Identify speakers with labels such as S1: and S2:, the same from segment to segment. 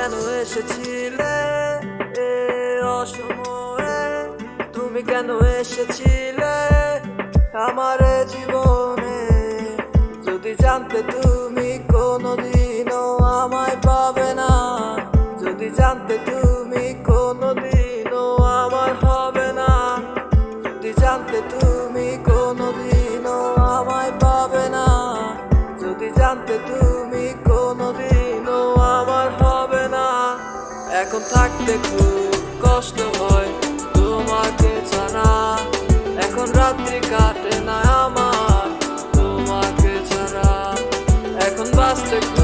S1: কেন এসেছিলে এ অসময়ে? তুমি কেন এসেছিলে আমার জীবনে? যদি জানতে তুমি এখন থাকতে খুব কষ্ট হয় তোমাকে ছাড়া এখন রাত্রি কাটে না আমার তোমাকে ছাড়া এখন বাঁচতে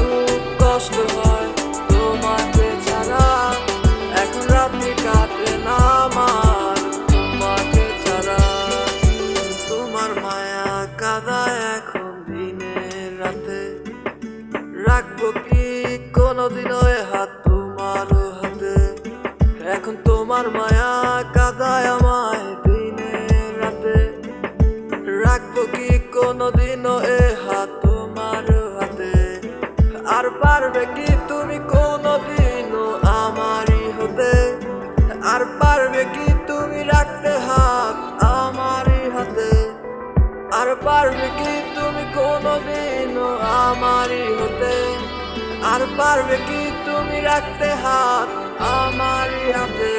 S1: পারবে কি তুমি কোনোদিনও আমারই হতে? আর পারবে কি তুমি রাখতে হাত আমারই হাতে?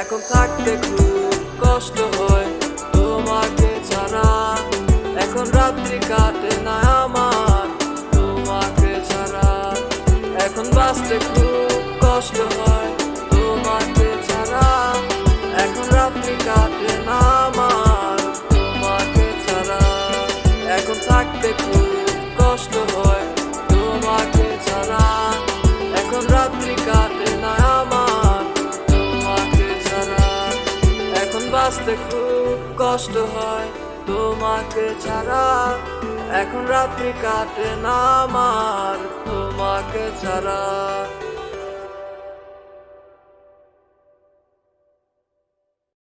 S1: এখন থাকতে খুব কষ্ট হয় তোমাকে ছাড়া। এখন রাত্রি কাটে না আমার তোমাকে ছাড়া। এখন বাঁচতে খুব কষ্ট হয় বাঁচতে খুব কষ্ট হয়। তোমাকে ছাড়া এখন রাত্রি কাটে না আমার। তোমাকে ছাড়া